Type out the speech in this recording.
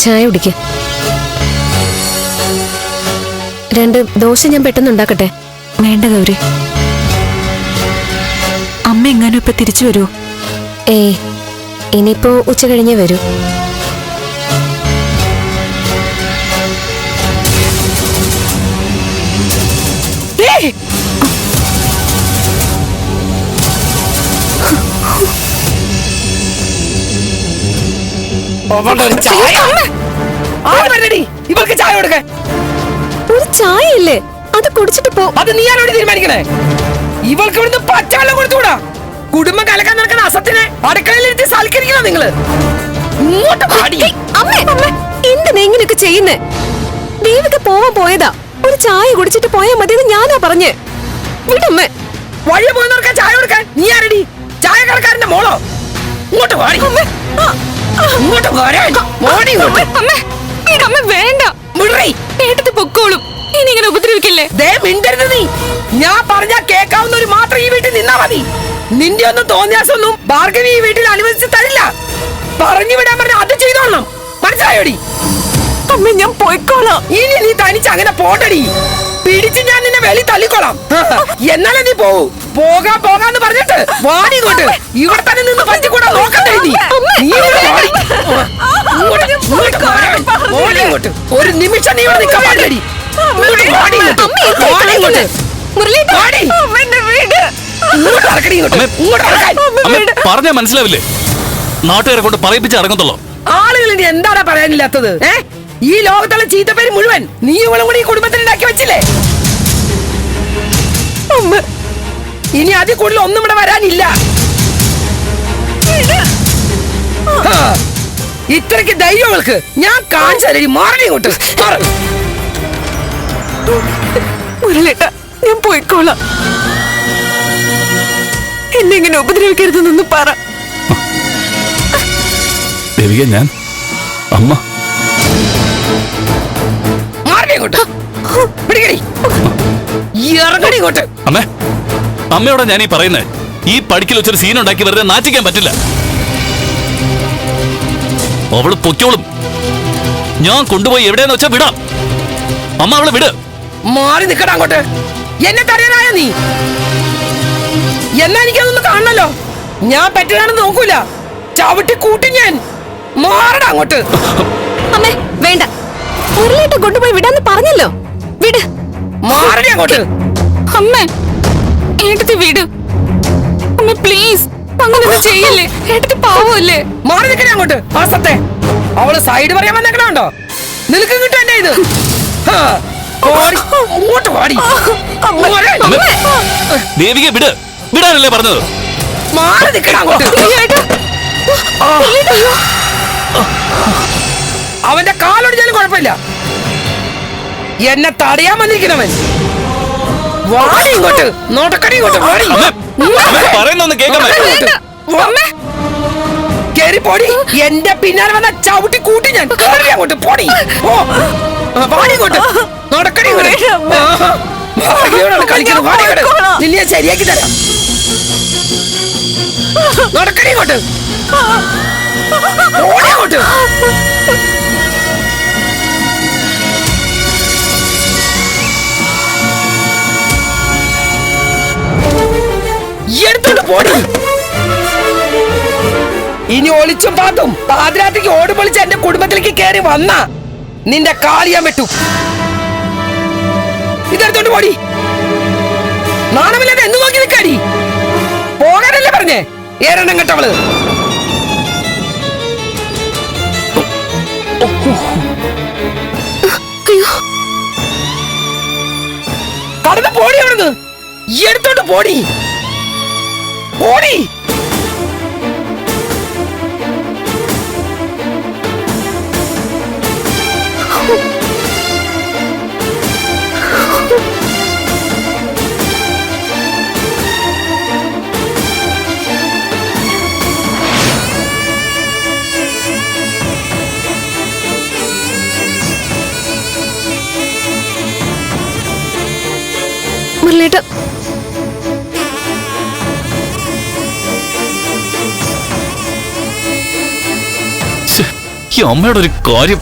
ചായ കുടിക്ക. രണ്ട് ദോശ ഞാൻ പെട്ടെന്ന് ഉണ്ടാക്കട്ടെ? വേണ്ട ഗൗരി. അമ്മ എങ്ങാനും ഇപ്പൊ തിരിച്ചു വരുമോ ഏ ഇനിയിപ്പോ ഉച്ച കഴിഞ്ഞേ വരൂ. അവളുടെ ഒരു ചായ. കൊടുക്കാൻ ഒരു ചായ ഇല്ലേ അത് കുടിച്ചിട്ട് പോ. അത് നീ ആരോട് തീരുമാനിക്കണേ? ഇവൾക്ക് ഇവിടുന്ന് പച്ചവെള്ളം കൊടുത്തുകൂടാ? കുടുംബം കലക്കാൻ നടക്കുന്ന അസത്തിനെ അടുക്കളയിൽ സൽക്കരിക്കണോ നിങ്ങൾ? വാടി. എന്തിനാ ഇങ്ങനെയൊക്കെ ചെയ്യുന്നേ? ദേവിക്ക് പോവാൻ പോയതാ. ഒരു ചായ കുടിച്ചിട്ട് പോയാ മതി ഞാനാ പറഞ്ഞേ. വിടമ്മേ വഴി പോകുന്നവർക്ക് ചായ കൊടുക്കാൻ. നീ ആരടി? ചായ കടക്കാരന്റെ മോളോ? ഇങ്ങോട്ട് പാടി ഇങ്ങോട്ട് വരാൻ മോടി ഇങ്ങോട്ട്. അമ്മേ അമ്മ വേണ്ട. വിടറി ഏട്ടത്തി പൊക്കോളും. ഇനി ഇങ്ങനെ ഉപദ്രവിക്കല്ലേ? ദേ മിണ്ടരുത് നീ. ഞാൻ പറഞ്ഞാ കേക്കാവുന്നവര് മാത്രം ഈ വീട്ടിൽ നിന്നാ മതി. നിന്റെ ഒന്നും തോന്നിയാസൊന്നും ഭാർഗവി ഈ വീട്ടിൽ അനുവദിച്ച് തരില്ല. പറഞ്ഞു വിടാൻ പറഞ്ഞ അത് ചെയ്തോളണം. മനസ്സിലായോടി? അമ്മ ഞാൻ പോയിക്കോളാം. ഇനി നീ തനിച്ച് അങ്ങനെ പോട്ടടി പിടിച്ച് ഞാൻ വെളി തള്ളിക്കോളാം എന്നാലേ നീ പോവൂ. പോകാൻ പോകാന്ന് പറഞ്ഞിട്ട് വാടി ഇങ്ങോട്ട്. ഇവിടെ തന്നെ നിന്ന് പറ്റിക്കൂടാ നോക്കണ്ടേ നീ. ഇങ്ങോട്ട്, ഇങ്ങോട്ട് വാടി. ഇങ്ങോട്ട്. ഒരു നിമിഷം നീ ഇവിടെ നിൽക്കാൻ പാടില്ലടി. പറഞ്ഞാ മനസ്സിലാവില്ലേ? നാട്ടുകാരെ കൊണ്ട് പറയിപ്പിച്ച് ഇറങ്ങത്തുള്ളൂ? ആളുകൾ ഇനി എന്താണ് പറയാനില്ലാത്തത്? ഏഹ് ഈ ലോകത്തുള്ള ചീത്തപ്പേര് മുഴുവൻ നീ ഇവളും കൂടി ഈ കുടുംബത്തിൽ ഉണ്ടാക്കി വെച്ചില്ലേ? ഇനി അതിൽ കൂടുതൽ ഒന്നും ഇവിടെ വരാനില്ല. ഇത്രയ്ക്ക് ധൈര്യം അവൾക്ക്. ഞാൻ കാണിച്ചു തരടി മാറണി ഇങ്ങോട്ട്. മുരളിട്ട ഞാൻ പോയിക്കോളാം. എന്നെ ഇങ്ങനെ ഉപദ്രവിക്കരുതെന്നൊന്ന് പറ. ദേവിക ഞാൻ? അമ്മ? മാറണി ഇങ്ങോട്ട്. ഇറങ്ങടി ഇങ്ങോട്ട്. അമ്മേ അമ്മയോടാ ഞാൻ ഈ പറയുന്നത് ഈ പഠിക്കൽ വെച്ചൊരു സീൻ ഉണ്ടാക്കി വെറുതെ നാറ്റിക്കാൻ പറ്റില്ല. അവൾ പൊക്കോളും ഞാൻ കൊണ്ടുപോയി എവിടെയെന്ന് വെച്ചാ വിടാം. അമ്മ അവളെ വിട്. മാറി നിക്കടാ അങ്ങോട്ട്. എന്നെ തടയാനായ നീ? എന്നാ എനിക്കതൊന്ന് കാണണല്ലോ? ഞാൻ പറ്റുകയാണെന്ന് നോക്കൂല. ചവിട്ടി കൂട്ടി ഞാൻ. മാറടാ അങ്ങോട്ട്. അമ്മേ വേണ്ട. ഉരുളിട്ട് കൊണ്ടുപോയി വിടാന്ന് പറഞ്ഞല്ലോ. മാറടി അങ്ങോട്ട്. അമ്മ ഏട്ടത്തി വീട്. അമ്മ പ്ലീസ് അങ്ങനൊന്നും ചെയ്യല്ലേ? ഏട്ടത്തി പാവല്ലേ മാറി അങ്ങോട്ട് ആ സത്തെ അവൾ സൈഡ് പറയാൻ വന്നേക്കണോ നിനക്ക് കിട്ടും എന്റെ ഇത്. ദേവിക വിട്. വിടാനല്ലേ പറഞ്ഞത്? മാറി അങ്ങോട്ട്. അവന്റെ കാലൊടിച്ചാലും കുഴപ്പമില്ല. എന്നെ തടയാൻ വന്നിരിക്കണവൻ വാടി ഇങ്ങോട്ട്. നോട്ടക്കടി ഇങ്ങോട്ട്. വാടി. പറയുന്നൊന്ന് കേറി പോടി. എന്റെ പിന്നാലെ വന്ന ചവിട്ടി കൂട്ടി ഞാൻ. കേറി അങ്ങോട്ട് പോടി. ഓ വാടി ഇങ്ങോട്ട്. നടക്കടി ഇങ്ങോട്ട്. കളിക്കുന്നത്? വാടി ഇങ്ങോട്ട്. നിന്നെ ശരിയാക്കി തരാം. നടക്കടി ഇങ്ങോട്ട്. ഓടി അങ്ങോട്ട്. ഇനി ഒളിച്ചും പാത്തും. പാതിരാത്രിക്ക് ഓട് പൊളിച്ച് എന്റെ കുടുംബത്തിലേക്ക് കയറി വന്ന നിന്റെ കാലിയാൻ വെട്ടു. ഇതെടുത്തോണ്ട് പോടി. നാണമില്ലാതെ എന്ന് നോക്കി നിൽക്കാടി. പോകാനല്ലേ പറഞ്ഞേ? ഏറെണ്ണം കെട്ടവൾ. കടന്ന് പോടി അവിടുന്ന്. എടുത്തോണ്ട് പോടി. പോടി. മുരളിയിട്ട് അമ്മയുടെ ഒരു കാര്യം